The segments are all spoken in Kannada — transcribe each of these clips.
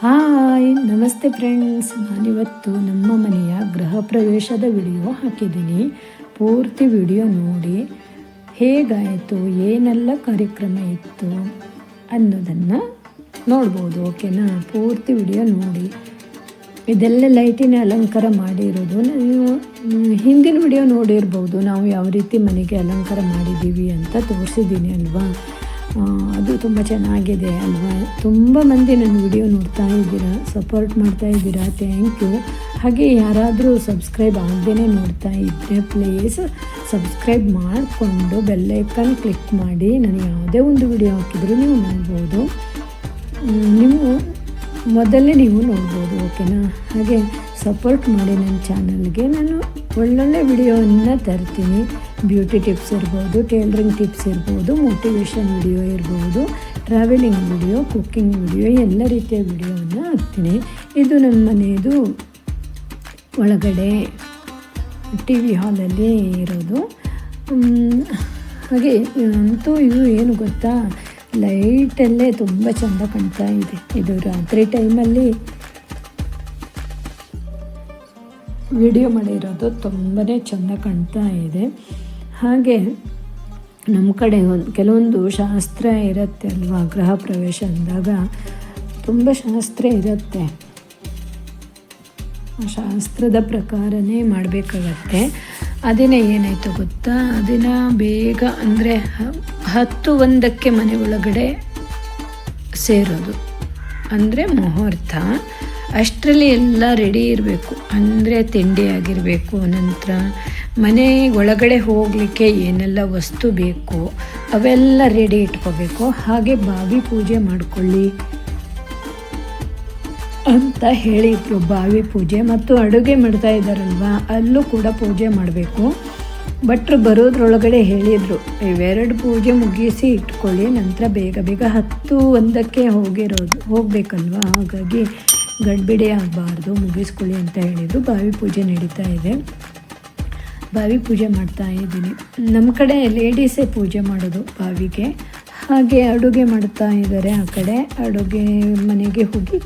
ಹಾಯ್, ನಮಸ್ತೆ ಫ್ರೆಂಡ್ಸ್ ನಾನಿವತ್ತು ನಮ್ಮ ಮನೆಯ ಗೃಹ ಪ್ರವೇಶದ ವಿಡಿಯೋ ಹಾಕಿದ್ದೀನಿ. ಪೂರ್ತಿ ವಿಡಿಯೋ ನೋಡಿ. ಹೇಗಾಯಿತು? ಏನೆಲ್ಲ ಕಾರ್ಯಕ್ರಮ ಇತ್ತು ಅನ್ನೋದನ್ನು ನೋಡ್ಬೋದು ಓಕೆನಾ ಪೂರ್ತಿ ವಿಡಿಯೋ ನೋಡಿ. ಇದೆಲ್ಲ ಲೈಟಿನ ಅಲಂಕಾರ ಮಾಡಿರೋದು ನೀವು ಹಿಂದಿನ ವಿಡಿಯೋ ನೋಡಿರ್ಬೋದು. ನಾವು ಯಾವ ರೀತಿ ಮನೆಗೆ ಅಲಂಕಾರ ಮಾಡಿದ್ದೀವಿ ಅಂತ ತೋರಿಸಿದ್ದೀನಿ ಅಲ್ವಾ? ಅದು ತುಂಬ ಚೆನ್ನಾಗಿದೆ ಅಲ್ವಾ? ತುಂಬ ಮಂದಿ ನನ್ನ ವಿಡಿಯೋ ನೋಡ್ತಾ ಇದ್ದೀರಾ ಸಪೋರ್ಟ್ ಮಾಡ್ತಾ ಇದ್ದೀರಾ ಥ್ಯಾಂಕ್ ಯು ಹಾಗೆ ಯಾರಾದರೂ ಸಬ್ಸ್ಕ್ರೈಬ್ ಆಗದೇ ನೋಡ್ತಾ ಇದ್ದರೆ ಪ್ಲೀಸ್ ಸಬ್ಸ್ಕ್ರೈಬ್ ಮಾಡಿಕೊಂಡು ಬೆಲ್ಲೈಕನ್ ಕ್ಲಿಕ್ ಮಾಡಿ. ನಾನು ಯಾವುದೇ ಒಂದು ವಿಡಿಯೋ ಹಾಕಿದರೂ ನೀವು ನೋಡ್ಬೋದು. ನೀವು ಮೊದಲೇ ನೀವು ನೋಡ್ಬೋದು ಓಕೆನಾ ಹಾಗೆ ಸಪೋರ್ಟ್ ಮಾಡಿ ನನ್ನ ಚಾನಲ್ಗೆ. ನಾನು ಒಳ್ಳೊಳ್ಳೆ ವಿಡಿಯೋವನ್ನು ತರ್ತೀನಿ. ಬ್ಯೂಟಿ ಟಿಪ್ಸ್ ಇರ್ಬೋದು, ಟೇಲರಿಂಗ್ ಟಿಪ್ಸ್ ಇರ್ಬೋದು ಮೋಟಿವೇಶನ್ ವಿಡಿಯೋ ಇರ್ಬೋದು ಟ್ರಾವೆಲಿಂಗ್ ವಿಡಿಯೋ ಕುಕ್ಕಿಂಗ್ ವಿಡಿಯೋ ಎಲ್ಲ ರೀತಿಯ ವಿಡಿಯೋವನ್ನು ಹಾಕ್ತೀನಿ. ಇದು ನನ್ನ ಮನೆಯದು ಒಳಗಡೆ ಟಿ ವಿ ಹಾಲಲ್ಲಿ ಇರೋದು. ಹಾಗೆ ಅಂತೂ ಇದು ಏನು ಗೊತ್ತಾ? ಲೈಟಲ್ಲೇ ತುಂಬ ಚೆಂದ ಕಾಣ್ತಾ ಇದೆ. ಇದು ರಾತ್ರಿ ಟೈಮಲ್ಲಿ ವಿಡಿಯೋ ಮಾಡಿರೋದು ತುಂಬಾ ಚೆಂದ ಕಾಣ್ತಾ ಇದೆ. ಹಾಗೆ ನಮ್ಮ ಕಡೆ ಒಂದು ಕೆಲವೊಂದು ಶಾಸ್ತ್ರ ಇರುತ್ತೆ ಅಲ್ವಾ, ಗೃಹ ಪ್ರವೇಶ ಅಂದಾಗ ತುಂಬ ಶಾಸ್ತ್ರ ಇರುತ್ತೆ. ಶಾಸ್ತ್ರದ ಪ್ರಕಾರನೇ ಮಾಡಬೇಕಾಗತ್ತೆ. ಅದಿನ ಏನಾಯಿತು ಗೊತ್ತಾ? ಅದಿನ ಬೇಗ ಅಂದರೆ ಹತ್ತು ಒಂದಕ್ಕೆ ಮನೆ ಒಳಗಡೆ ಸೇರೋದು. ಅಂದರೆ ಮುಹೂರ್ತ. ಅಷ್ಟರಲ್ಲಿ ಎಲ್ಲ ರೆಡಿ ಇರಬೇಕು. ಅಂದರೆ ತಿಂಡಿ ಆಗಿರಬೇಕು, ನಂತರ ಮನೆ ಒಳಗಡೆ ಹೋಗಲಿಕ್ಕೆ ಏನೆಲ್ಲ ವಸ್ತು ಬೇಕು ಅವೆಲ್ಲ ರೆಡಿ ಇಟ್ಕೋಬೇಕು. ಹಾಗೆ ಬಾವಿ ಪೂಜೆ ಮಾಡಿಕೊಳ್ಳಿ ಅಂತ ಹೇಳಿದರು ಬಾವಿ ಪೂಜೆ ಮತ್ತು ಅಡುಗೆ ಮಾಡ್ತಾ ಇದ್ದಾರಲ್ವ, ಅಲ್ಲೂ ಕೂಡ ಪೂಜೆ ಮಾಡಬೇಕು. ಭಟ್ರು ಬರೋದ್ರೊಳಗಡೆ ಹೇಳಿದರು, ಇವೆರಡು ಪೂಜೆ ಮುಗಿಸಿ ಇಟ್ಕೊಳ್ಳಿ, ನಂತರ ಬೇಗ ಬೇಗ ಹತ್ತು ಒಂದಕ್ಕೆ ಹೋಗಿರೋದು, ಹೋಗಬೇಕಲ್ವಾ? ಹಾಗಾಗಿ ಗಡ್ಬಿಡಿ ಆಗಬಾರ್ದು, ಮುಗಿಸ್ಕೊಳ್ಳಿ ಅಂತ ಹೇಳಿದರು. ಬಾವಿ ಪೂಜೆ ನಡೀತಾ ಇದೆ. ಬಾವಿ ಪೂಜೆ ಮಾಡ್ತಾ ಇದ್ದೀನಿ. ನಮ್ಮ ಕಡೆ ಲೇಡೀಸೇ ಪೂಜೆ ಮಾಡೋದು ಬಾವಿಗೆ. ಹಾಗೆ ಅಡುಗೆ ಮಾಡ್ತಾ ಇದ್ದಾರೆ ಆ ಕಡೆ. ಅಡುಗೆ ಮನೆಗೆ ಹೋಗಿ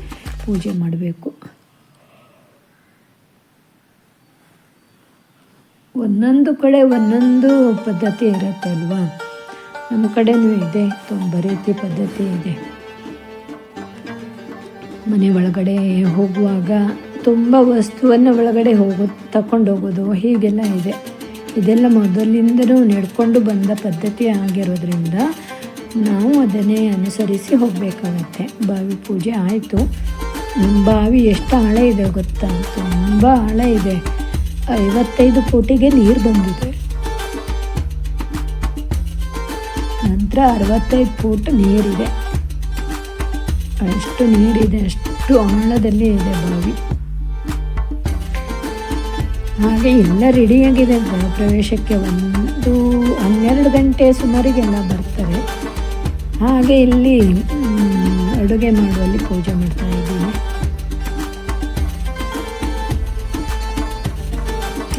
ಪೂಜೆ ಮಾಡಬೇಕು. ಒಂದೊಂದು ಕಡೆ ಒಂದೊಂದು ಪದ್ಧತಿ ಇರುತ್ತೆ ಅಲ್ವಾ? ನಮ್ಮ ಕಡೆನೂ ಇದೆ ತುಂಬ ರೀತಿ ಪದ್ಧತಿ ಇದೆ. ಮನೆ ಒಳಗಡೆ ಹೋಗುವಾಗ ತುಂಬ ವಸ್ತುವನ್ನು ಒಳಗಡೆ ಹೋಗೋ ತಗೊಂಡು ಹೋಗೋದು ಹೀಗೆಲ್ಲ ಇದೆ. ಇದೆಲ್ಲ ಮೊದಲಿಂದಲೂ ನಡ್ಕೊಂಡು ಬಂದ ಪದ್ಧತಿ ಆಗಿರೋದ್ರಿಂದ ನಾವು ಅದನ್ನೇ ಅನುಸರಿಸಿ ಹೋಗಬೇಕಾಗತ್ತೆ. ಬಾವಿ ಪೂಜೆ ಆಯಿತು. ನಮ್ಮ ಬಾವಿ ಎಷ್ಟು ಆಳ ಇದೆ ಗೊತ್ತಾ? ತುಂಬ ಆಳ ಇದೆ. ಐವತ್ತೈದು ಫೂಟಿಗೆ ನೀರು ಬಂದಿದೆ. ನಂತರ ಅರವತ್ತೈದು ಫೂಟ್ ನೀರಿದೆ. ಅಷ್ಟು ನೀರಿದೆ, ಅಷ್ಟು ಆಳದಲ್ಲಿ ಇದೆ ಬಾವಿ. ಹಾಗೆ ಎಲ್ಲ ರೆಡಿಯಾಗಿದೆ ಪ್ರವೇಶಕ್ಕೆ ಒಂದು ಹನ್ನೆರಡು ಗಂಟೆ ಸುಮಾರಿಗೆಲ್ಲ ಬರ್ತಾರೆ ಹಾಗೆ ಇಲ್ಲಿ ಅಡುಗೆ ಮಾಡುವಲ್ಲಿ ಪೂಜೆ ಮಾಡ್ತಾ ಇದ್ದೀನಿ.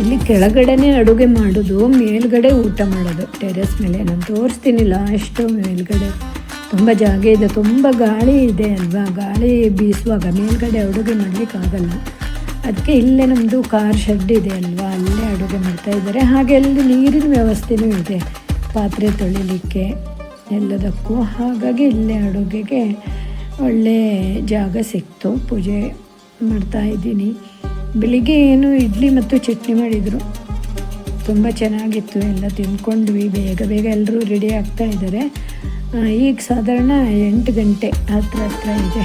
ಇಲ್ಲಿ ಕೆಳಗಡೆನೆ ಅಡುಗೆ ಮಾಡೋದು, ಮೇಲ್ಗಡೆ ಊಟ ಮಾಡೋದು. ಟೆರೆಸ್ ಮೇಲೆ ನಾನು ತೋರಿಸ್ತೀನಿ ಲಾಸ್ಟು ಮೇಲ್ಗಡೆ. ತುಂಬ ಜಾಗ ಇದೆ, ತುಂಬ ಗಾಳಿ ಇದೆ ಅಲ್ವಾ? ಗಾಳಿ ಬೀಸುವಾಗ ಮೇಲ್ಗಡೆ ಅಡುಗೆ ಮಾಡಲಿಕ್ಕಾಗಲ್ಲ ಅದಕ್ಕೆ ಇಲ್ಲೇ ನಮ್ಮದು ಕಾರ್ ಶೆಡ್ ಇದೆ ಅಲ್ವಾ? ಅಲ್ಲೇ ಅಡುಗೆ ಮಾಡ್ತಾ ಇದ್ದಾರೆ. ಹಾಗೆ ಅಲ್ಲಿ ನೀರಿನ ವ್ಯವಸ್ಥೆನೂ ಇದೆ. ಪಾತ್ರೆ ತೊಳಿಲಿಕ್ಕೆ ಎಲ್ಲದಕ್ಕೂ. ಹಾಗಾಗಿ ಇಲ್ಲೇ ಅಡುಗೆಗೆ ಒಳ್ಳೆ ಜಾಗ ಸಿಕ್ತು. ಪೂಜೆ ಮಾಡ್ತಾ ಇದ್ದೀನಿ. ಬೆಳಿಗ್ಗೆ ಏನು ಇಡ್ಲಿ ಮತ್ತು ಚಟ್ನಿ ಮಾಡಿದರು. ತುಂಬ ಚೆನ್ನಾಗಿತ್ತು. ಎಲ್ಲ ತಿಂದ್ಕೊಂಡ್ವಿ. ಬೇಗ ಬೇಗ ಎಲ್ಲರೂ ರೆಡಿ ಆಗ್ತಾ ಇದ್ದಾರೆ. ಈಗ ಸಾಧಾರಣ ಎಂಟು ಗಂಟೆ ಹತ್ರ ಹತ್ರ ಇದೆ.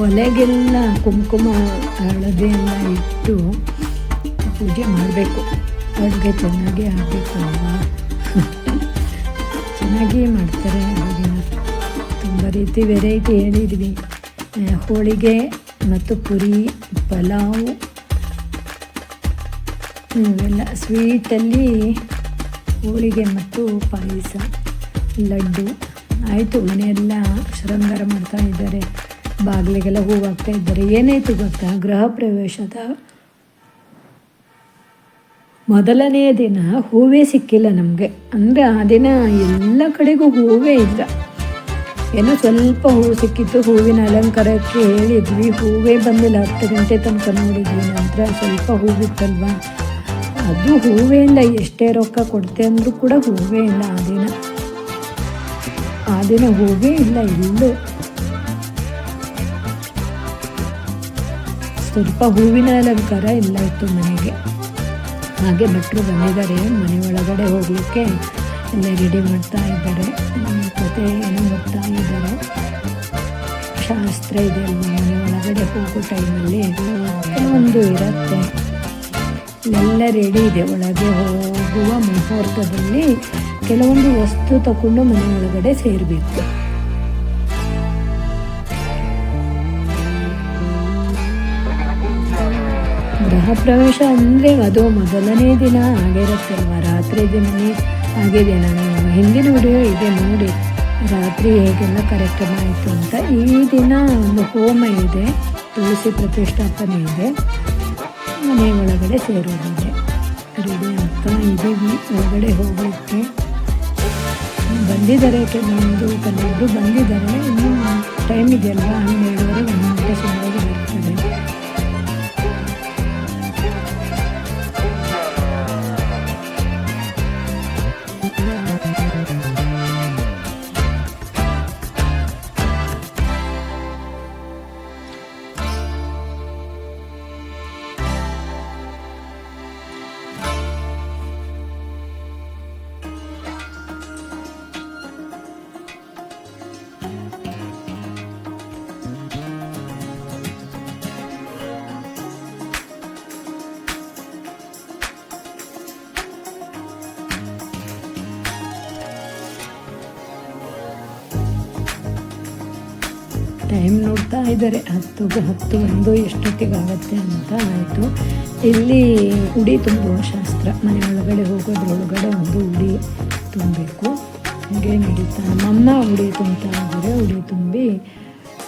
ಒಲೆಗೆಲ್ಲ ಕುಂಕುಮ ಹಳದಿಯೆಲ್ಲ ಇಟ್ಟು ಪೂಜೆ ಮಾಡಬೇಕು. ಅಡುಗೆ ಚೆನ್ನಾಗಿ ಆಗಬೇಕು ಅಲ್ವಾ? ಚೆನ್ನಾಗಿ ಮಾಡ್ತಾರೆ ಅಡುಗೆನ ತುಂಬ ರೀತಿ ವೆರೈಟಿ ಹೇಳಿದ್ವಿ. ಹೋಳಿಗೆ ಮತ್ತು ಪುರಿ, ಪಲಾವ್. ಇವೆಲ್ಲ ಸ್ವೀಟಲ್ಲಿ ಹೋಳಿಗೆ ಮತ್ತು ಪಾಯಸ, ಲಡ್ಡು. ಆಯಿತು, ಮನೆಯೆಲ್ಲ ಶೃಂಗಾರ ಮಾಡ್ತಾ ಇದ್ದಾರೆ. ಬಾಗಿಲಿಗೆಲ್ಲ ಹೂವು ಹಾಕ್ತಾ ಇದ್ದಾರೆ. ಏನಾಯಿತು ಗೊತ್ತಾ? ಗೃಹ ಪ್ರವೇಶದ ಮೊದಲನೆಯ ದಿನ ಹೂವೇ ಸಿಕ್ಕಿಲ್ಲ ನಮಗೆ. ಅಂದರೆ ಆ ದಿನ ಎಲ್ಲ ಕಡೆಗೂ ಹೂವೇ ಇಲ್ಲ. ಏನೋ ಸ್ವಲ್ಪ ಹೂವು ಸಿಕ್ಕಿತ್ತು, ಹೂವಿನ ಅಲಂಕಾರಕ್ಕೆ ಹೇಳಿದ್ವಿ. ಹೂವೇ ಬಂದಿಲ್ಲ, ಹತ್ತು ಗಂಟೆ ತನಕ ನೋಡಿದ್ವಿ. ನಂತರ ಸ್ವಲ್ಪ ಹೂವಿತ್ತಲ್ವ ಅದು ಹೂವೇ ಇಲ್ಲ, ಎಷ್ಟೇ ರೊಕ್ಕ ಕೊಡ್ತೆ ಅಂದರೂ ಕೂಡ ಹೂವೇ ಇಲ್ಲ ಆ ದಿನ. ಆ ದಿನ ಹೂವೇ ಇಲ್ಲ, ಇಲ್ಲೂ. ಸ್ವಲ್ಪ ಹೂವಿನ ಅಲಂಕಾರ ಇಲ್ಲ ಇತ್ತು ಮನೆಗೆ. ಹಾಗೆ ಭಟ್ರು ಬಂದಿದ್ದಾರೆ. ಮನೆ ಒಳಗಡೆ ಹೋಗಲಿಕ್ಕೆ ಎಲ್ಲ ರೆಡಿ ಮಾಡ್ತಾ ಇದ್ದಾರೆ. ಕತೆ ಏನು ಹೋಗ್ತಾ ಇದ್ದಾರೆ. ಶಾಸ್ತ್ರ ಇದೆ ಮನೆ ಒಳಗಡೆ ಹೋಗೋ ಟೈಮಲ್ಲಿ ಒಂದು ಇರುತ್ತೆ. ಎಲ್ಲ ರೆಡಿ ಇದೆ. ಒಳಗೆ ಹೋಗುವ ಮುಹೂರ್ತದಲ್ಲಿ ಕೆಲವೊಂದು ವಸ್ತು ತಗೊಂಡು ಮನೆ ಒಳಗಡೆ ಸೇರಬೇಕು. ಗೃಹ ಪ್ರವೇಶ ಅಂದರೆ ಅದು ಮೊದಲನೇ ದಿನ. ಆಗಿರುತ್ತೆ ಅಲ್ವಾ? ರಾತ್ರಿ ದಿನವೇ ಆಗಿದೆ ನಾನು ಹಿಂದಿನ ವಿಡಿಯೋ ಇದೆ ನೋಡಿ. ರಾತ್ರಿ ಹೇಗೆಲ್ಲ ಕಾರ್ಯಕ್ರಮ ಆಯಿತು ಅಂತ. ಈ ದಿನ ಒಂದು ಹೋಮ ಇದೆ. ತುಳಸಿ ಪ್ರತಿಷ್ಠಾಪನೆ ಇದೆ. ಮನೆ ಒಳಗಡೆ ಸೇರೋದಿದೆ ರೆಡಿ ಆಗ್ತಾ ಇದೆ. ಒಳಗಡೆ ಹೋಗೋಕ್ಕೆ ಬಂದಿದ್ದಾರೆ. ಕೆಲವೊಂದು ಕೆಲವೊಬ್ಬರು ಬಂದಿದ್ದಾರೆ. ಇನ್ನೂ ಟೈಮ್ ಇದೆಯಲ್ಲ ಹನ್ನೆರಡುವರೆ ಒಂದು ಗಂಟೆ ಸುಮಾರು ಟೈಮ್ ನೋಡ್ತಾ ಇದ್ದಾರೆ. ಹತ್ತು ಹತ್ತು ಒಂದು ಎಷ್ಟೊತ್ತಿಗೆ ಆಗುತ್ತೆ ಅಂತ ಆಯಿತು. ಇಲ್ಲಿ ಉಡಿ ತುಂಬುವ ಶಾಸ್ತ್ರ. ಮನೆ ಒಳಗಡೆ ಹೋಗೋದ್ರೊಳಗಡೆ ಒಂದು ಉಡಿ ತುಂಬಬೇಕು. ಹಾಗೆ ನಡೀತಾ ನಮ್ಮಮ್ಮ ಉಡಿ ತುಂಬ್ತಾ ಇದ್ದಾರೆ. ಉಡಿ ತುಂಬಿ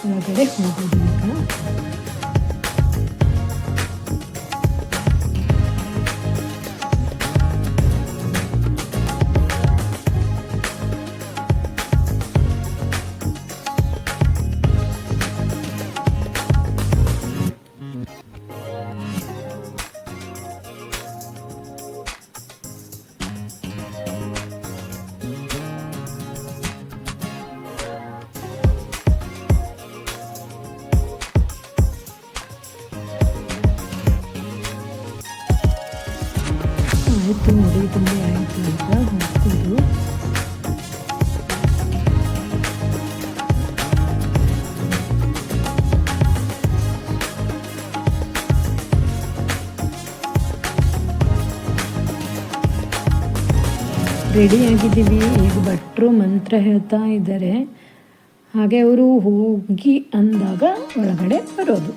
ಒಳಗಡೆ ಹೋಗೋದು ರೆಡಿ ಆಗಿದ್ದೀವಿ ಈಗ ಭಟ್ರು ಮಂತ್ರ ಹೇಳ್ತಾ ಇದ್ದಾರೆ. ಹಾಗೆ ಅವರು ಹೋಗಿ ಅಂದಾಗ ಒಳಗಡೆ ಬರೋದು.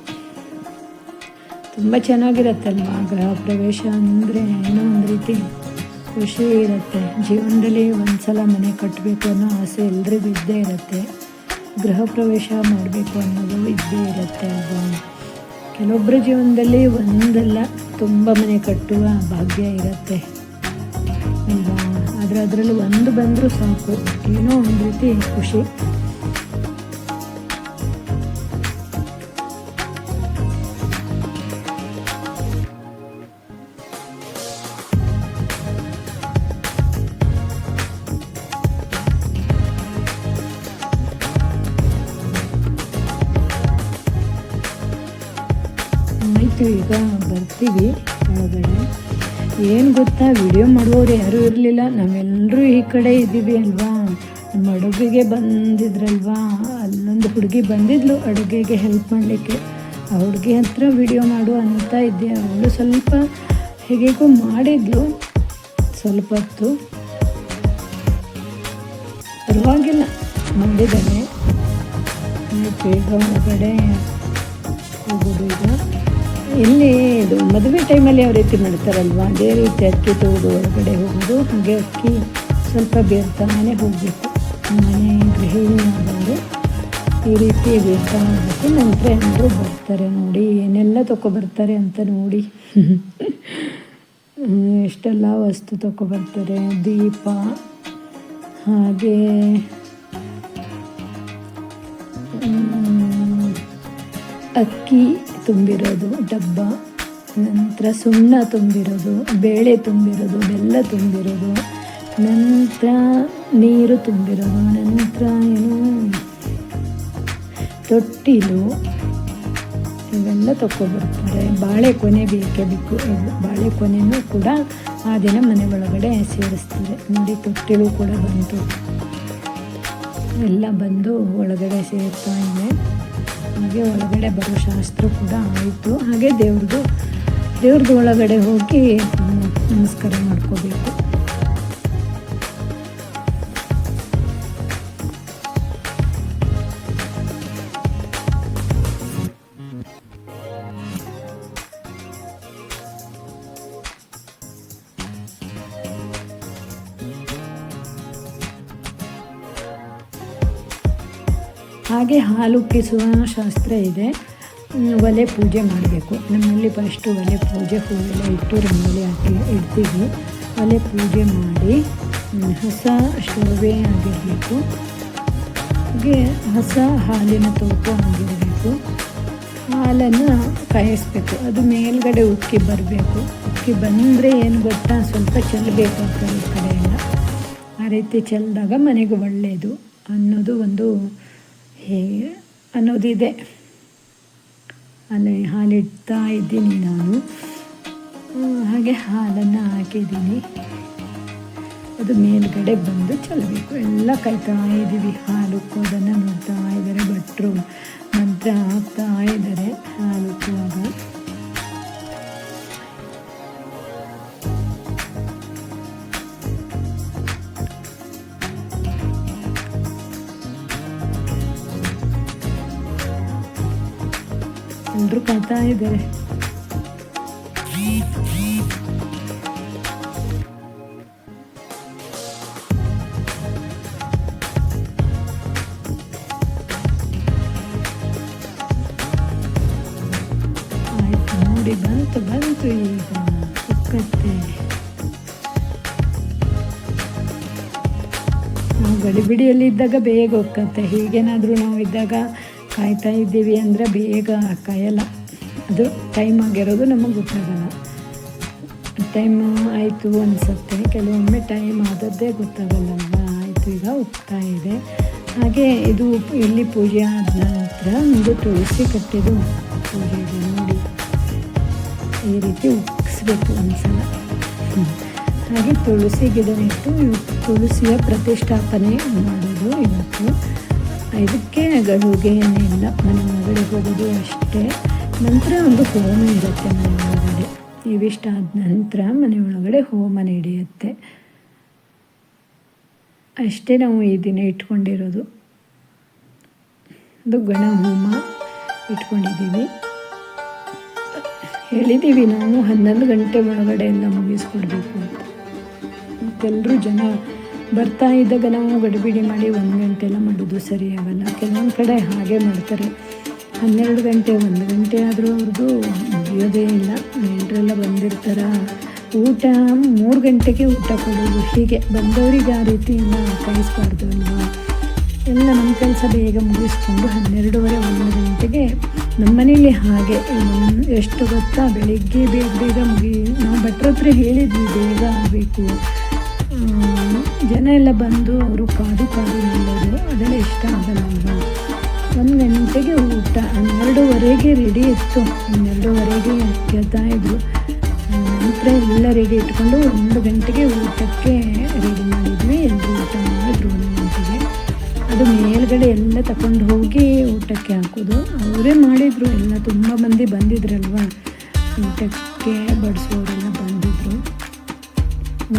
ತುಂಬ ಚೆನ್ನಾಗಿರತ್ತಲ್ವ? ಗೃಹ ಪ್ರವೇಶ ಅಂದರೆ ಏನೋ ಒಂದು ರೀತಿ ಖುಷಿ ಇರುತ್ತೆ. ಜೀವನದಲ್ಲಿ ಒಂದು ಸಲ ಮನೆ ಕಟ್ಟಬೇಕು ಅನ್ನೋ ಆಸೆ ಎಲ್ರಿಗೂ ಇದ್ದೇ ಇರುತ್ತೆ. ಗೃಹ ಪ್ರವೇಶ ಮಾಡಬೇಕು ಅನ್ನೋದು ಇದ್ದೇ ಇರುತ್ತೆ ಅದು ಕೆಲವೊಬ್ಬರ ಜೀವನದಲ್ಲಿ ಒಂದಲ್ಲ, ತುಂಬ ಮನೆ ಕಟ್ಟುವ ಭಾಗ್ಯ ಇರುತ್ತೆ. ಆದರೆ ಅದರಲ್ಲಿ ಒಂದು ಬಂದರೂ ಸಾಕು. ಏನೋ ಒಂದು ರೀತಿ ಖುಷಿ. ಈಗ ಬರ್ತೀವಿ ಒಳಗಡೆ. ಏನು ಗೊತ್ತಾ? ವಿಡಿಯೋ ಮಾಡುವವರು ಯಾರೂ ಇರಲಿಲ್ಲ. ನಾವೆಲ್ಲರೂ ಈ ಕಡೆ ಇದ್ದೀವಿ ಅಲ್ವಾ? ನಮ್ಮ ಅಡುಗೆಗೆ ಬಂದಿದ್ರಲ್ವಾ? ಅಲ್ಲೊಂದು ಹುಡುಗಿ ಬಂದಿದ್ಲು ಅಡುಗೆಗೆ ಹೆಲ್ಪ್ ಮಾಡಲಿಕ್ಕೆ. ಆ ಹುಡುಗಿ ಹತ್ರ ವಿಡಿಯೋ ಮಾಡು ಅಂತ ಇದ್ದೆ. ಅವಳು ಸ್ವಲ್ಪ ಹೇಗೇಗೋ ಮಾಡಿದ್ಲು. ಸ್ವಲ್ಪ ಹೊತ್ತು. ಪರವಾಗಿಲ್ಲ. ಮಾಡಿದ್ದಾನೆ ಬೇಗ ಹೊರಗಡೆ ಹೋಗೋದು ಈಗ. ಇಲ್ಲಿ ಇದು ಮದುವೆ ಟೈಮಲ್ಲಿ ಯಾವ ರೀತಿ ಮಾಡ್ತಾರಲ್ವಾ? ಅದೇ ರೀತಿ ಅಕ್ಕಿ ತೋಡು ಹೊರಗಡೆ ಹೋಗೋದು ಹಾಗೆ ಅಕ್ಕಿ ಸ್ವಲ್ಪ ಬೇರ್ತಾನೆ ಹೋಗಬೇಕು. ಮನೆ ಗೃಹಿಣಿಯಾದವರು ಈ ರೀತಿ ಬೇರ್ತಾ ಮಾಡಬೇಕು ನಂತರ ಎಲ್ಲರೂ ಬರ್ತಾರೆ ನೋಡಿ ಏನೆಲ್ಲ ತೊಗೊಬರ್ತಾರೆ ಅಂತ ನೋಡಿ. ಎಷ್ಟೆಲ್ಲ ವಸ್ತು ತೊಗೊಬರ್ತಾರೆ ದೀಪ ಹಾಗೆ ಅಕ್ಕಿ. ತುಂಬಿರೋದು, ಡಬ್ಬ, ನಂತರ ಸುಣ್ಣ ತುಂಬಿರೋದು, ಬೇಳೆ ತುಂಬಿರೋದು, ಬೆಲ್ಲ ತುಂಬಿರೋದು, ನಂತರ ನೀರು ತುಂಬಿರೋದು, ನಂತರ ಏನು? ತೊಟ್ಟಿಲು. ಇವೆಲ್ಲ ತಗೊಬರ್ತಾರೆ ಬಾಳೆ ಕೊನೆ ಬೇಕೇ ಬೇಕು ಬಾಳೆ ಕೊನೆಯೂ ಕೂಡ ಆ ದಿನ ಮನೆ ಒಳಗಡೆ ಸೇರಿಸ್ತಾರೆ. ನೋಡಿ, ತೊಟ್ಟಿಲು ಕೂಡ ಬಂತು. ಎಲ್ಲ ಬಂದು ಒಳಗಡೆ ಸೇರ್ತಾ ಇದೆ. ಹಾಗೆ ಒಳಗಡೆ ಬರೋ ಶಾಸ್ತ್ರ ಕೂಡ ಆಯಿತು. ಹಾಗೆ ದೇವ್ರದ್ದು ದೇವ್ರದ್ದು ಒಳಗಡೆ ಹೋಗಿ ನಮಸ್ಕಾರ ಮಾಡ್ಕೋಬೇಕು. ಹಾಗೆ ಹಾಲು ಕಿಸುವ ಶಾಸ್ತ್ರ ಇದೆ. ಒಲೆ ಪೂಜೆ ಮಾಡಬೇಕು. ನಮ್ಮಲ್ಲಿ ಫಸ್ಟು ಒಲೆ ಪೂಜೆ ಹೂವೆಲ್ಲ ಇಟ್ಟು ರಂಗೋಲಿ ಹಾಕಿ ಇಡ್ತೀವಿ. ಒಲೆ ಪೂಜೆ ಮಾಡಿ ಹೊಸ ಶೋಭೆ ಆಗಿರಬೇಕು. ಹಾಗೆ ಹೊಸ ಹಾಲಿನ ತೋಪು ಆಗಿರಬೇಕು. ಹಾಲನ್ನು ಕಾಯಿಸ್ಬೇಕು. ಅದು ಮೇಲ್ಗಡೆ ಉಕ್ಕಿ ಬರಬೇಕು. ಉಕ್ಕಿ ಬಂದರೆ ಏನು ಗೊತ್ತಾ? ಸ್ವಲ್ಪ ಚೆಲ್ಲಬೇಕು ಆ ಕಡೆ ಆ ರೀತಿ ಚೆಲ್ಲಿದಾಗ ಮನೆಗೆ ಒಳ್ಳೆಯದು ಅನ್ನೋದು ಒಂದು ಹೇಗೆ ಅನ್ನೋದಿದೆ. ಅಲ್ಲಿ ಹಾಲಿಡ್ತಾ ಇದ್ದೀನಿ ನಾನು. ಹಾಗೆ ಹಾಲನ್ನು ಹಾಕಿದ್ದೀನಿ. ಅದು ಮೇಲ್ಗಡೆ ಬಂದು ಚೆಲ್ಲಬೇಕು ಎಲ್ಲ ಕಾಯ್ತಾ ಇದ್ದೀವಿ. ಹಾಲು ಕೋದನ್ನು ನೋಡ್ತಾ ಇದ್ದಾರೆ. ಭಟ್ರು ಮಂತ್ರ ಹಾಕ್ತಾ ಇದ್ದಾರೆ. ಹಾಲು ಉಕ್ಕುವಾಗ ಎಲ್ಲರೂ ಕಾಯ್ತಾ ಇದ್ದಾರೆ. ನೋಡಿ, ಬಂತು ಬಂತು ಈಗ ಒಕ್ಕತ್ತೆ ನಾವು ಗಡಿಬಿಡಿಯಲ್ಲಿ ಇದ್ದಾಗ ಬೇಗ ಒಕ್ಕತ್ತೆ ಹೀಗೇನಾದರೂ ನಾವು ಇದ್ದಾಗ ಕಾಯ್ತಾ ಇದ್ದೀವಿ ಅಂದರೆ ಬೇಗ ಕಾಯಲ್ಲ. ಅದು ಟೈಮ್ ಆಗಿರೋದು ನಮಗೆ ಗೊತ್ತಾಗಲ್ಲ. ಟೈಮ್ ಆಯಿತು ಅನಿಸುತ್ತೆ. ಕೆಲವೊಮ್ಮೆ ಟೈಮ್ ಆದದ್ದೇ ಗೊತ್ತಾಗಲ್ಲಲ್ವ? ಆಯಿತು, ಈಗ ಉಪ್ತಾ ಇದೆ. ಹಾಗೆ ಇದು ಇಲ್ಲಿ ಪೂಜೆ ಆದ ನಂತರ ಒಂದು ತುಳಸಿ ಕಟ್ಟಿದ್ದು ಪೂಜೆ ಇದೆ ನೋಡಿ. ಈ ರೀತಿ ಉಕ್ಕಿಸ್ಬೇಕು ಒಂದ್ಸಲ. ಹಾಗೆ ತುಳಸಿ ಗಿಡ ಇಟ್ಟು ತುಳಸಿಯ ಪ್ರತಿಷ್ಠಾಪನೆ ಮಾಡೋದು ಇವತ್ತು. ಇದಕ್ಕೆ ಗಡುಗೆ ಏನಿಲ್ಲ ಮನೆ ಒಳಗಡೆ ಹೋಗೋದು ಅಷ್ಟೇ. ನಂತರ ಒಂದು ಹೋಮ ಇರುತ್ತೆ ಮನೆ ಒಳಗಡೆ. ಇವಿಷ್ಟಾದ ನಂತರ ಮನೆ ಒಳಗಡೆ ಹೋಮ ನಡೆಯುತ್ತೆ. ಅಷ್ಟೇ ನಾವು ಈ ದಿನ ಇಟ್ಕೊಂಡಿರೋದು. ಅದು ಗಣ ಹೋಮ ಇಟ್ಕೊಂಡಿದ್ದೀವಿ. ಹೇಳಿದ್ದೀವಿ ನಾವು ಹನ್ನೊಂದು ಗಂಟೆ ಒಳಗಡೆ ಎಲ್ಲ ಮುಗಿಸ್ಕೊಡ್ಬೇಕು ಅಂತ. ಮತ್ತೆಲ್ಲರೂ ಜನ ಬರ್ತಾ ಇದ್ದಾಗ ನಾವು ಗಡಿಬಿಡಿ ಮಾಡಿ ಒಂದು ಗಂಟೆ ಎಲ್ಲ ಮಾಡೋದು ಸರಿ ಆಗಲ್ಲ ಕೆಲವೊಂದು ಕಡೆ ಹಾಗೆ ಮಾಡ್ತಾರೆ. ಹನ್ನೆರಡು ಗಂಟೆ, ಒಂದು ಗಂಟೆ ಆದರೂ ಅವ್ರದ್ದು ಮುಗಿಯೋದೇ ಇಲ್ಲ. ನೆಂಟರೆಲ್ಲ ಬಂದಿರ್ತಾರ. ಊಟ, ಮೂರು ಗಂಟೆಗೆ ಊಟ ಕೊಡೋದು. ಹೀಗೆ ಬಂದವರಿಗೆ ಆ ರೀತಿಯಿಂದ ಕಳಿಸ್ಬಾರ್ದು ಅಲ್ವಾ? ಎಲ್ಲ ನಮ್ಮ ಕೆಲಸ ಬೇಗ ಮುಗಿಸ್ಕೊಂಡು ಹನ್ನೆರಡೂವರೆ, ಒಂದು ಗಂಟೆಗೆ ನಮ್ಮ ಮನೇಲಿ ಹಾಗೆ. ಎಷ್ಟು ಗೊತ್ತಾ? ಬೆಳಿಗ್ಗೆ ಬೇಗ ಬೇಗ ಮುಗಿ ನಾವು ಭಟ್ರ ಹತ್ರ ಹೇಳಿದ್ವಿ, ಬೇಗ ಆಗಬೇಕು. ಜನ ಎಲ್ಲ ಬಂದು ಅವರು ಕಾದು ಕಾದು ನೋಡೋದು, ಅದೆಲ್ಲ ಇಷ್ಟ ಆಗಲ್ಲ ಅಲ್ವಾ ಒಂದು ಗಂಟೆಗೆ ಊಟ ಹನ್ನೆರಡೂವರೆಗೆ ರೆಡಿ ಇತ್ತು. ಹನ್ನೆರಡೂವರೆಗೆ ಕೇಳ್ತಾ ಇದ್ರು. ನಂತರ ಎಲ್ಲ ರೆಡಿ ಇಟ್ಕೊಂಡು ಒಂದು ಗಂಟೆಗೆ ಊಟಕ್ಕೆ ರೆಡಿ ಮಾಡಿದ್ವಿ. ಎಲ್ಲರೂ ಊಟ ಮಾಡಿದ್ರು ಒಂದು ಅದು ಮೇಲ್ಗಡೆ ಎಲ್ಲ ತಗೊಂಡು ಹೋಗಿ ಊಟಕ್ಕೆ ಹಾಕೋದು. ಅವರೇ ಮಾಡಿದರು. ಎಲ್ಲ ತುಂಬ ಮಂದಿ ಬಂದಿದ್ರಲ್ವ? ಊಟಕ್ಕೆ ಬಡಿಸೋರೆಲ್ಲ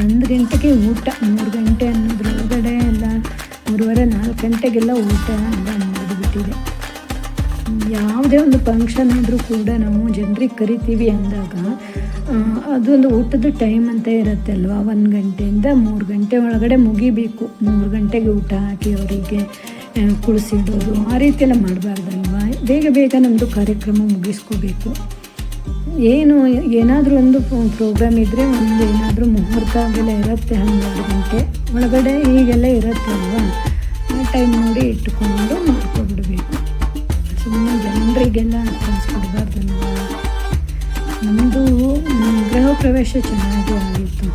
ಒಂದು ಗಂಟೆಗೆ ಊಟ, ಮೂರು ಗಂಟೆ ಅನ್ನೋದ್ರೊಳಗಡೆ ಎಲ್ಲ ಮೂರುವರೆ, ನಾಲ್ಕು ಗಂಟೆಗೆಲ್ಲ ಊಟ ಎಲ್ಲ ಮಾಡಿಬಿಟ್ಟಿದೆ. ಯಾವುದೇ ಒಂದು ಫಂಕ್ಷನ್ ಆದರೂ ಕೂಡ ನಾವು ಜನರಿಗೆ ಕರಿತೀವಿ ಅಂದಾಗ ಅದೊಂದು ಊಟದ ಟೈಮ್ ಅಂತ ಇರುತ್ತೆ ಅಲ್ವಾ ಒಂದು ಗಂಟೆಯಿಂದ ಮೂರು ಗಂಟೆ ಒಳಗಡೆ ಮುಗಿಬೇಕು. ಮೂರು ಗಂಟೆಗೆ ಊಟ ಹಾಕಿ ಅವರಿಗೆ ಕುಳಿಸಿಡೋದು ಆ ರೀತಿಯೆಲ್ಲ ಮಾಡಬಾರ್ದಲ್ವಾ? ಬೇಗ ಬೇಗ ನಮ್ಮದು ಕಾರ್ಯಕ್ರಮ ಮುಗಿಸ್ಕೋಬೇಕು. ಏನು, ಏನಾದರೂ ಒಂದು ಪ್ರೋಗ್ರಾಮ್ ಇದ್ದರೆ ಒಂದು ಏನಾದರೂ ಮುಹೂರ್ತ ಅದೆಲ್ಲ ಇರುತ್ತೆ ಹನ್ನೆರಡು ಗಂಟೆ ಒಳಗಡೆ ಈಗೆಲ್ಲ ಇರುತ್ತೆ ಅಲ್ವಾ ಆ ಟೈಮ್ ನೋಡಿ ಇಟ್ಟುಕೊಂಡು ಮಾಡ್ಕೊಂಡ್ಬಿಡ್ಬೇಕು ಸುಮ್ಮನೆ ಜನರಿಗೆಲ್ಲ ಕಳಿಸ್ಕೊಡ್ಬಾರ್ದಲ್ವಾ ನಮ್ಮದು ಗೃಹ ಪ್ರವೇಶ ಚೆನ್ನಾಗಿ ಆಗಿತ್ತು.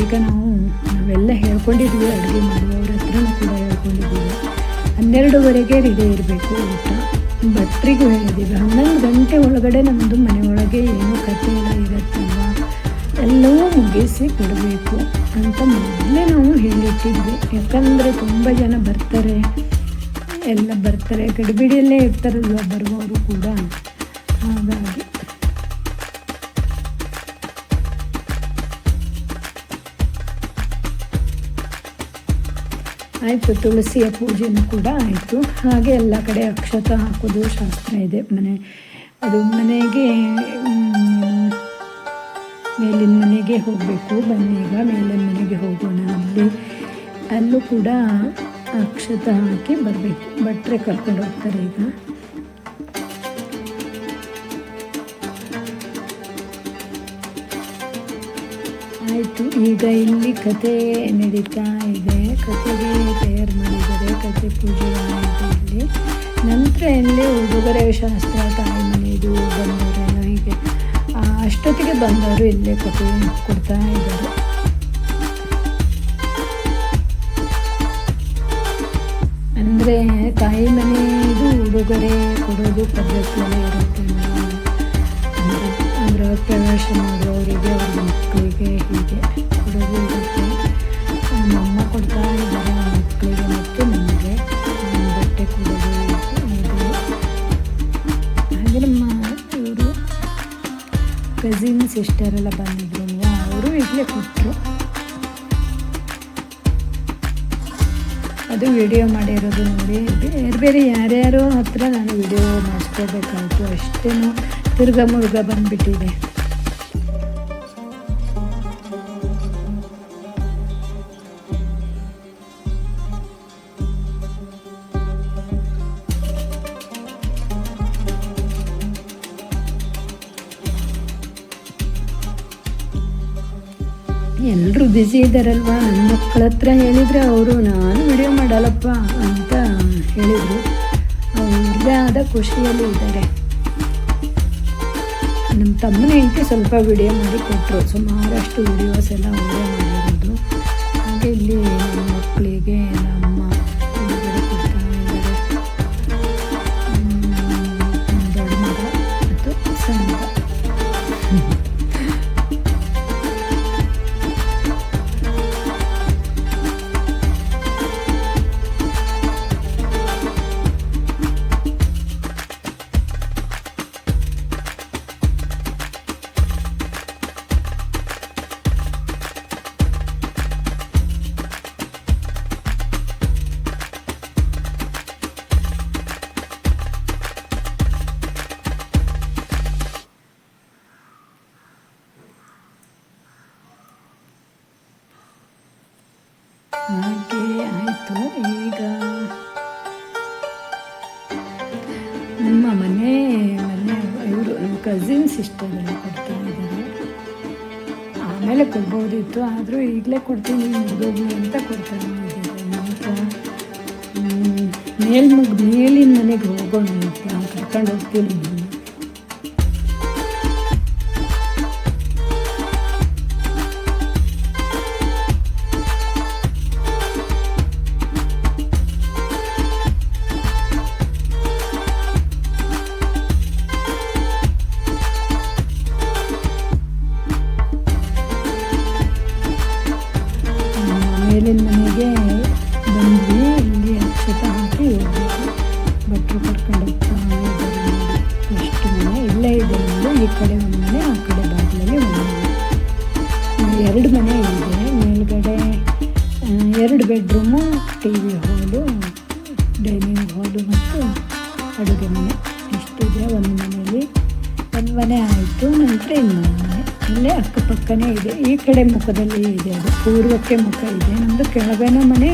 ಈಗ ನಾವು, ನಾವೆಲ್ಲ ಹೇಳ್ಕೊಂಡಿದ್ವಿ, ಅಡುಗೆ ಮಾಡುವವ್ರ ಹತ್ರನೂ ಕೂಡ ಹೇಳ್ಕೊಂಡಿದ್ದೀವಿ ಹನ್ನೆರಡುವರೆಗೆ ರೆಡಿ ಇರಬೇಕು ಊಟ. ಭಟ್ರಿಗೂ ಹೇಳಿದ್ದೀವಿ. ಹನ್ನೊಂದು ಗಂಟೆ ಒಳಗಡೆ ನಮ್ಮದು ಮನೆಯೊಳಗೆ ಏನೋ ಕಥೆ ಎಲ್ಲ ಇರುತ್ತಲ್ಲ ಎಲ್ಲವೂ ಮುಗಿಸಿ ಕೊಡಬೇಕು ಅಂತ ಮೊದಲೇ ನಾವು ಹೇಳಿಟ್ಟಿದ್ವಿ. ಯಾಕಂದರೆ ತುಂಬ ಜನ ಬರ್ತಾರೆ, ಎಲ್ಲ ಬರ್ತಾರೆ, ಗಡಿಬಿಡಿಯಲ್ಲೇ ಇರ್ತಾರಲ್ವ ಬರುವವರು ಕೂಡ. ಹಾಗಾಗಿ ಆಯಿತು, ತುಳಸಿಯ ಪೂಜೆನೂ ಕೂಡ ಆಯಿತು. ಹಾಗೆ ಎಲ್ಲ ಕಡೆ ಅಕ್ಷತ ಹಾಕೋದು ಶಾಸ್ತ್ರ ಇದೆ ಮನೆ. ಅದು ಮನೆಗೆ ಮೇಲಿನ ಮನೆಗೆ ಹೋಗಬೇಕು. ಬನ್ನಿ ಈಗ ಮೇಲಿನ ಮನೆಗೆ ಹೋಗೋಣ. ಅಲ್ಲಿ, ಅಲ್ಲೂ ಕೂಡ ಅಕ್ಷತ ಹಾಕಿ ಬರಬೇಕು. ಬಟ್ಟರೆ ಕರ್ಕೊಂಡು ಹೋಗ್ತಾರೆ ಈಗ. ಆಯಿತು, ಈಗ ಇಲ್ಲಿ ಕತೆ ನಡೀತಾ ಇದೆ. ಕತೆಗೆ ತಯಾರು ಮಾಡಿದ್ದಾರೆ. ಕತೆ ಪೂಜೆ ಆಯಿತು ಇಲ್ಲಿ. ನಂತರ ಇಲ್ಲಿ ಉಡುಗೊರೆ ಶಾಸ್ತ್ರ ತಾಯಿ ಮನೆಯದು ಬಂದವರೆಲ್ಲ ಹೀಗೆ ಅಷ್ಟೊತ್ತಿಗೆ ಬಂದವರು ಇಲ್ಲೇ ಕತೆ ಕೊಡ್ತಾ ಇದ್ದಾರೆ. ಅಂದರೆ ತಾಯಿ ಮನೆಯದು ಉಡುಗೊರೆ ಕೊಡೋದು ಪದ್ಧತಿಯಲ್ಲೇ ಇರುತ್ತೆ. ಅಂದರೆ ಪ್ರವೇಶ ಮಾಡುವವರಿಗೆ ಕಸಿನ್ ಸಿಸ್ಟರ್ ಎಲ್ಲ ಬಂದಿದ್ರು ಅವರು ಇಲ್ಲೇ ಕೊಟ್ಟರು ಅದು ವಿಡಿಯೋ ಮಾಡಿರೋದು ನೋಡಿ. ಬೇರೆ ಬೇರೆ ಯಾರ್ಯಾರೋ ಹತ್ರ ನಾನು ವಿಡಿಯೋ ಮಾಡಿಸ್ಕೋಬೇಕಾಯ್ತು ಅಷ್ಟೇನು ತಿರ್ಗ ಮುರುಗ ಬಂದ್ಬಿಟ್ಟಿದೆ. ಬ್ಯುಸಿ ಇದ್ದಾರಲ್ವಾ? ನನ್ನ ಮಕ್ಕಳ ಹತ್ರ ಹೇಳಿದರೆ ಅವರು, ನಾನು ವಿಡಿಯೋ ಮಾಡಲ್ಲಪ್ಪ ಅಂತ ಹೇಳಿದರು. ಅವ್ರದ್ದೇ ಆದ ಖುಷಿಯಲ್ಲಿ ಇದ್ದಾರೆ. ನಮ್ಮ ತಮ್ಮನ ಹೆಂಡತಿ ಸ್ವಲ್ಪ ವಿಡಿಯೋ ಮಾಡಿ ಕೊಟ್ಟರು ಸುಮಾರಷ್ಟು ವಿಡಿಯೋಸ್ ಎಲ್ಲ ಅವರೇ ಮಾಡಿರೋದು. ಹಾಗೆ ಇಲ್ಲಿ ಮಕ್ಕಳಿಗೆ ಆದರೂ ಈಗಲೇ ಕೊಡ್ತೀನಿ ಮುಗಿದೋಗಿ ಅಂತ ಕೊಡ್ತಾರೆ ನಂತರ ಮೇಲ್ಮುಗ್ ಮೇಲಿನ ಮನೆಗೆ ಹೋಗೋಣ ಅಂತ ಕರ್ಕೊಂಡು ಹೋಗ್ತೀನಿ. ಮುಖದಲ್ಲಿ ಇದೆ. ಅದು ಪೂರ್ವಕ್ಕೆ ಮುಖ ಇದೆ. ನಮ್ಮದು ಕೆಳಗನ ಮನೆ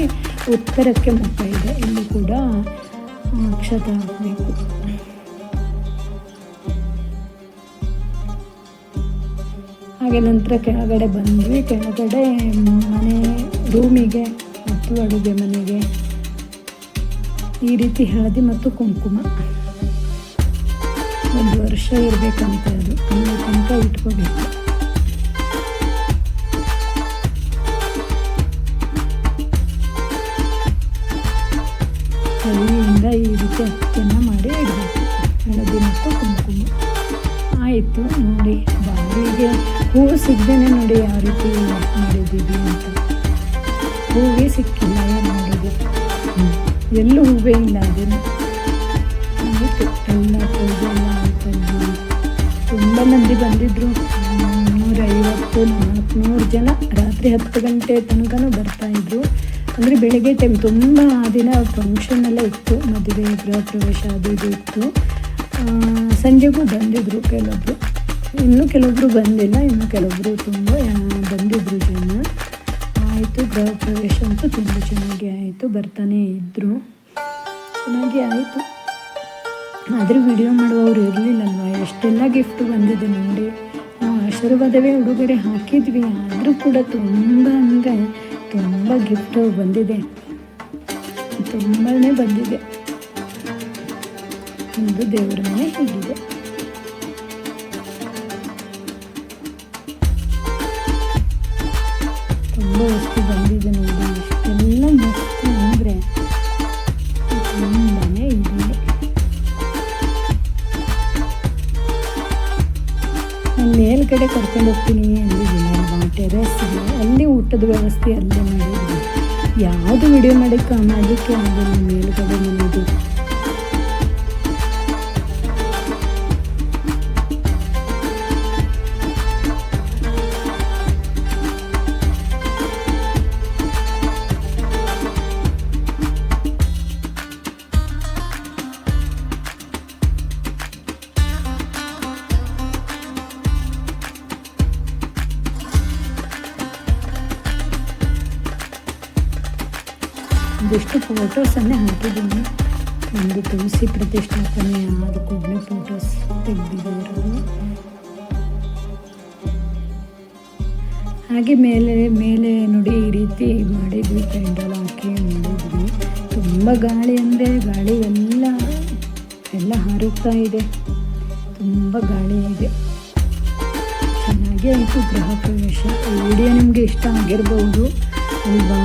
ಉತ್ತರಕ್ಕೆ ಮುಖ ಇದೆ. ಇಲ್ಲಿ ಕೂಡ ಅಕ್ಷತ ಹಾಕಬೇಕು ಹಾಗೆ ನಂತರ ಕೆಳಗಡೆ ಬಂದ್ವಿ ಕೆಳಗಡೆ ಮನೆ, ರೂಮಿಗೆ ಮತ್ತು ಅಡುಗೆ ಮನೆಗೆ ಈ ರೀತಿ ಹಳದಿ ಮತ್ತು ಕುಂಕುಮ. ಒಂದು ವರ್ಷ ಇರಬೇಕಂತ ಅದು. ಅಲ್ಲಿ ಇಟ್ಕೋಬೇಕು. ಈ ರೀತಿ ಅಚ್ಚನ್ನು ಮಾಡಿ ಇಡಬೇಕು. ಮತ್ತು ಕುಂಕುಮ. ಆಯಿತು, ನೋಡಿ ಬಾಗಿಲಿಗೆ ಹೂವು ಸಿಗ್ದೇನೆ ನೋಡಿ ಯಾವ ರೀತಿ ಮಾಡಿದ್ದೀವಿ ಅಂತ. ಹೂವೇ ಸಿಕ್ಕಿಲ್ಲ, ಏನು ಮಾಡೋದು? ಎಲ್ಲೂ ಹೂವೇ ಇಲ್ಲ ಅದೇನು ಪೂಜೆ ಎಲ್ಲ ತುಂಬ ಮಂದಿ ಬಂದಿದ್ದರು ನೂರೈವತ್ತು ನಾಲ್ಕುನೂರು ಜನ ರಾತ್ರಿ ಹತ್ತು ಗಂಟೆ ತನಕನೂ ಬರ್ತಾಯಿದ್ರು ಅಂದರೆ ಬೆಳಗ್ಗೆ ಟೈಮ್ ತುಂಬ ಆ ದಿನ ಫಂಕ್ಷನ್ ಎಲ್ಲ ಇತ್ತು. ಮದುವೆ, ಗೃಹ ಪ್ರವೇಶ ಅದು ಇದು ಇತ್ತು. ಸಂಜೆಗೂ ಬಂದಿದ್ದರು ಕೆಲವೊಬ್ಬರು ಇನ್ನೂ ಕೆಲವೊಬ್ಬರು ಬಂದಿಲ್ಲ. ಇನ್ನು ಕೆಲವೊಬ್ಬರು ತುಂಬ ಬಂದಿದ್ದರು ಜನ. ಆಯಿತು, ಗೃಹ ಪ್ರವೇಶ ಅಂತೂ ತುಂಬ ಚೆನ್ನಾಗಿ ಆಯಿತು. ಬರ್ತಾನೆ ಇದ್ದರು ಚೆನ್ನಾಗಿ ಆಯಿತು. ಆದರೂ ವಿಡಿಯೋ ಮಾಡುವವರು ಇರಲಿಲ್ಲಲ್ವ? ಎಷ್ಟೆಲ್ಲ ಗಿಫ್ಟ್ ಬಂದಿದೆ ನೋಡಿ. ನಾವು ಆಶೀರ್ವಾದವೇ ಉಡುಗೊರೆ ಹಾಕಿದ್ವಿ. ಆದರೂ ಕೂಡ ತುಂಬ ಅಂದರೆ ತುಂಬ ಗಿಫ್ಟ್ ಬಂದಿದೆ. ತುಂಬಾ ಬಂದಿದೆ. ಒಂದು ದೇವರ ಮನೆ ಹೀಗಿದೆ. ತುಂಬ ವಸ್ತು ಬಂದಿದೆ ನೋಡಿ. ಇಷ್ಟೆಲ್ಲ ಮಸ್ತು ಅಂದರೆ ನಾನು ಮೇಲ್ಗಡೆ ಕರ್ಕೊಂಡು ಹೋಗ್ತೀನಿ ಅಂದಿದ್ದೀನಿ. ಟೆರೆಸ್ ಅಲ್ಲಿ. ಊಟದ ವ್ಯವಸ್ಥೆ ಅಲ್ಲೇ ಮಾಡಲಿಕ್ಕೆ ಒಂದಿಷ್ಟು ಫೋಟೋಸನ್ನೇ ಹಾಕಿದ್ದೀನಿ. ಒಂದು ತುಳಸಿ ಪ್ರತಿಷ್ಠಾಪನೆ ಆದ ಫೋಟೋಸ್ ತೆಗೆದಿದ್ದಾರೆ ಹಾಗೆ ಮೇಲೆ ಮೇಲೆ ನೋಡಿ ಈ ರೀತಿ ಮಾಡಿದ್ವಿ, ಪೆಂಡಲ್ ಹಾಕಿ ಮಾಡಿದ್ವಿ. ತುಂಬ ಗಾಳಿ ಅಂದರೆ ಗಾಳಿ ಎಲ್ಲ ಎಲ್ಲ ಹಾರುತ್ತಾ ಇದೆ. ತುಂಬ ಗಾಳಿ ಇದೆ. ಚೆನ್ನಾಗೇ ಆಯಿತು ಗೃಹ ಪ್ರವೇಶ. ವಿಡಿಯೋ ನಿಮಗೆ ಇಷ್ಟ ಆಗಿರ್ಬೋದು ಅಲ್ವಾ?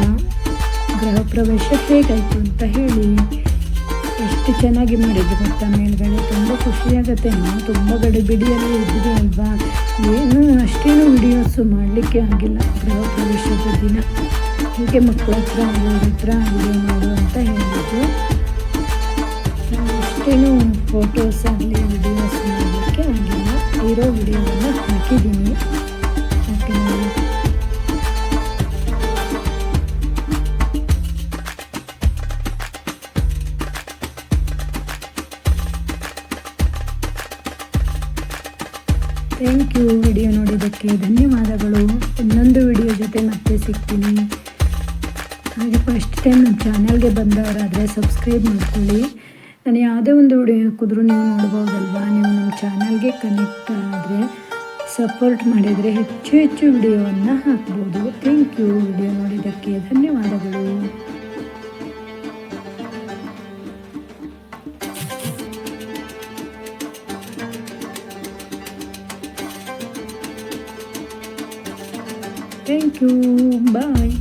ಗೃಹ ಪ್ರವೇಶ ಹೇಗಾಯಿತು ಅಂತ ಹೇಳಿ ಎಷ್ಟು ಚೆನ್ನಾಗಿ ಮಾಡಿದ್ರು ಗೊತ್ತಾ? ಮೇಲ್ಗಡೆ ತುಂಬ ಖುಷಿಯಾಗತ್ತೆ. ನಾನು ತುಂಬ ಗಡಿಬಿಡಿಯಲ್ಲಿ ಇದ್ದಿದೆ ಅಲ್ವಾ? ಏನು, ಅಷ್ಟೇನು ವಿಡಿಯೋಸು ಮಾಡಲಿಕ್ಕೆ ಆಗಿಲ್ಲ. ಗೃಹ ಪ್ರವೇಶದ ದಿನ. ಹೀಗೆ ಮಕ್ಕಳ ಹತ್ರ ಹತ್ರ ವಿಡಿಯೋ ಮಾಡು ಅಂತ ಹೇಳಿದ್ರು. ಅಷ್ಟೇನು ಫೋಟೋಸ್ ಆಗಲಿ ವಿಡಿಯೋಸ್ ಮಾಡಲಿಕ್ಕೆ ಆಗಿಲ್ಲ. ಇರೋ ವಿಡಿಯೋವನ್ನು ಹಾಕಿದ್ದೀನಿ. ಓಕೆ ನೋಡಿದ್ದಕ್ಕೆ ಧನ್ಯವಾದಗಳು. ಇನ್ನೊಂದು ವಿಡಿಯೋ ಜೊತೆ ಮತ್ತೆ ಸಿಗ್ತೀನಿ. ಹಾಗೆ ಫಸ್ಟ್ ಟೈಮ್ ನಮ್ಮ ಚಾನಲ್ಗೆ ಬಂದವರಾದರೆ ಸಬ್ಸ್ಕ್ರೈಬ್ ಮಾಡ್ಕೊಳ್ಳಿ. ನಾನು ಯಾವುದೇ ಒಂದು ವಿಡಿಯೋ ಹಾಕಿದ್ರೂ ನೀವು ನೋಡ್ಬೋದಲ್ವಾ? ನೀವು ನಮ್ಮ ಚಾನಲ್ಗೆ ಕನೆಕ್ಟ್ ಆದರೆ ಸಪೋರ್ಟ್ ಮಾಡಿದರೆ ಹೆಚ್ಚು ಹೆಚ್ಚು ವಿಡಿಯೋವನ್ನು ಹಾಕ್ಬೋದು. ಥ್ಯಾಂಕ್ ಯು ವಿಡಿಯೋ ನೋಡಿದ್ದಕ್ಕೆ ಧನ್ಯವಾದಗಳು. Thank you bye